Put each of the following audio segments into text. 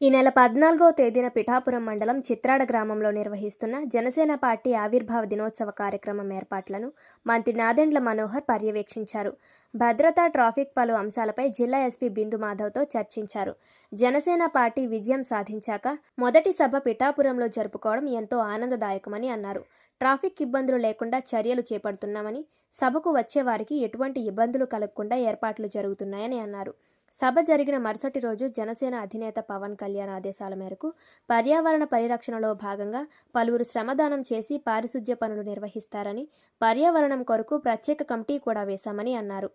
ఈ నెల పద్నాలుగో తేదీన పిఠాపురం మండలం చిత్రాడ గ్రామంలో నిర్వహిస్తున్న జనసేన పార్టీ ఆవిర్భావ దినోత్సవ కార్యక్రమం ఏర్పాట్లను మంత్రి నాదెండ్ల మనోహర్ పర్యవేక్షించారు. భద్రతా ట్రాఫిక్ పలు అంశాలపై జిల్లా ఎస్పీ బిందు మాధవ్తో చర్చించారు. జనసేన పార్టీ విజయం సాధించాక మొదటి సభ పిఠాపురంలో జరుపుకోవడం ఎంతో ఆనందదాయకమని అన్నారు. ట్రాఫిక్ ఇబ్బందులు లేకుండా చర్యలు చేపడుతున్నామని సభకు వచ్చే వారికి ఎటువంటి ఇబ్బందులు కలగకుండా ఏర్పాట్లు జరుగుతున్నాయని అన్నారు. సభ జరిగిన మరుసటి రోజు జనసేన అధినేత పవన్ కళ్యాణ్ ఆదేశాల మేరకు పర్యావరణ పరిరక్షణలో భాగంగా పలువురు శ్రమదానం చేసి పారిశుధ్య పనులు నిర్వహిస్తారని పర్యావరణం కొరకు ప్రత్యేక కమిటీ కూడా వేశామని అన్నారు.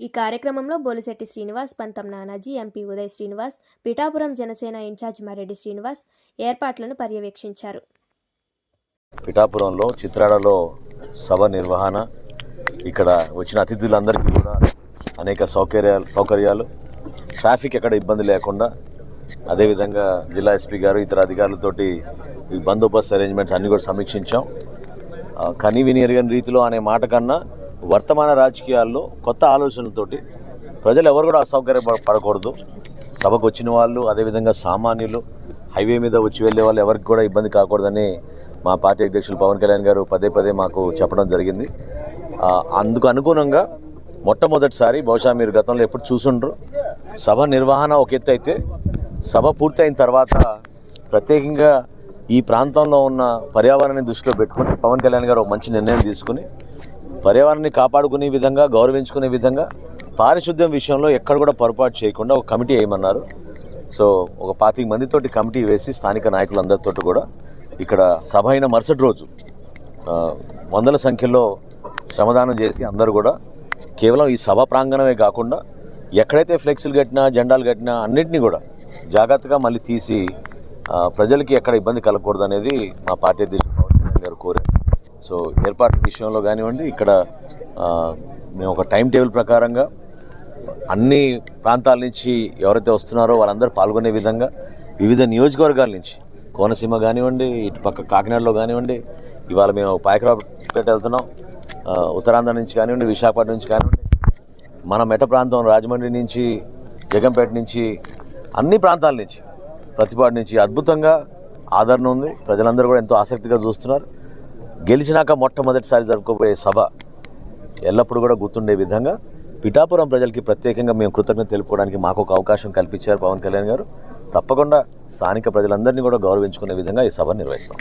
ఈ కార్యక్రమంలో బోలిశెట్టి శ్రీనివాస్ పంతం నానాజీ ఎంపీ ఉదయ్ శ్రీనివాస్ పిఠాపురం జనసేన ఇన్ఛార్జ్ మరెడ్డి శ్రీనివాస్ ఏర్పాట్లను పర్యవేక్షించారు. పిఠాపురంలో చిత్రాడలో సభ నిర్వహణ. ఇక్కడ వచ్చిన అతిథులందరికీ కూడా అనేక సౌకర్యాలు సౌకర్యాలు. ట్రాఫిక్ ఎక్కడ ఇబ్బంది లేకుండా అదేవిధంగా జిల్లా ఎస్పీ గారు ఇతర అధికారులతోటి ఈ బందోబస్తు అరేంజ్మెంట్స్ అన్నీ కూడా సమీక్షించాం. ఆ, కని ఎరగని రీతిలో అనే మాట కన్నా వర్తమాన రాజకీయాల్లో కొత్త ఆలోచనలతోటి ప్రజలు ఎవరు కూడా అసౌకర్య పడ- పడకూడదు. సభకు వచ్చిన వాళ్ళు అదేవిధంగా సామాన్యులు హైవే మీద వచ్చి వెళ్ళే వాళ్ళు ఎవరికి కూడా ఇబ్బంది కాకూడదని మా పార్టీ అధ్యక్షులు పవన్ కళ్యాణ్ గారు పదే పదే మాకు చెప్పడం జరిగింది. అందుకు అనుగుణంగా మొట్టమొదటిసారి బహుశా మీరు గతంలో ఎప్పుడు చూసుండ్రు. సభ నిర్వహణ ఒక ఎత్తు అయితే సభ పూర్తయిన తర్వాత ప్రత్యేకంగా ఈ ప్రాంతంలో ఉన్న పర్యావరణాన్ని దృష్టిలో పెట్టుకుని పవన్ కళ్యాణ్ గారు ఒక మంచి నిర్ణయం తీసుకుని పర్యావరణాన్ని కాపాడుకునే విధంగా గౌరవించుకునే విధంగా పారిశుద్ధ్యం విషయంలో ఎక్కడ కూడా పొరపాటు చేయకుండా ఒక కమిటీ వేయమన్నారు. సో ఒక పాతిక మందితోటి కమిటీ వేసి స్థానిక నాయకులందరితో కూడా ఇక్కడ సభ అయిన మరుసటి రోజు వందల సంఖ్యలో శ్రమదానం చేసి అందరూ కూడా కేవలం ఈ సభ ప్రాంగణమే కాకుండా ఎక్కడైతే ఫ్లెక్సీలు కట్టినా జెండాలు కట్టినా అన్నింటినీ కూడా జాగ్రత్తగా మళ్ళీ తీసి ప్రజలకి ఎక్కడ ఇబ్బంది కలగకూడదు అనేది మా పార్టీ అధ్యక్షుడు పవన్ కళ్యాణ్ గారు కోరారు. సో ఏర్పాటు విషయంలో కానివ్వండి ఇక్కడ మేము ఒక టైం టేబుల్ ప్రకారంగా అన్ని ప్రాంతాల నుంచి ఎవరైతే వస్తున్నారో వాళ్ళందరూ పాల్గొనే విధంగా వివిధ నియోజకవర్గాల నుంచి కోనసీమ కానివ్వండి ఇటు పక్క కాకినాడలో కానివ్వండి ఇవాళ మేము పాయకరావుపేట వెళ్తున్నాం. ఉత్తరాంధ్ర నుంచి కానివ్వండి విశాఖపట్నం నుంచి కానివ్వండి మన మెట ప్రాంతం రాజమండ్రి నుంచి జగంపేట నుంచి అన్ని ప్రాంతాల నుంచి ప్రతిపాటి నుంచి అద్భుతంగా ఆదరణ ఉంది. ప్రజలందరూ కూడా ఎంతో ఆసక్తిగా చూస్తున్నారు. గెలిచినాక మొట్టమొదటిసారి జరుపుకోబోయే సభ ఎల్లప్పుడూ కూడా గుర్తుండే విధంగా పిఠాపురం ప్రజలకి ప్రత్యేకంగా మేము కృతజ్ఞత తెలుపుకోవడానికి మాకు ఒక అవకాశం కల్పించారు పవన్ కళ్యాణ్ గారు. తప్పకుండా స్థానిక ప్రజలందరినీ కూడా గౌరవించుకునే విధంగా ఈ సభ నిర్వహిస్తాం.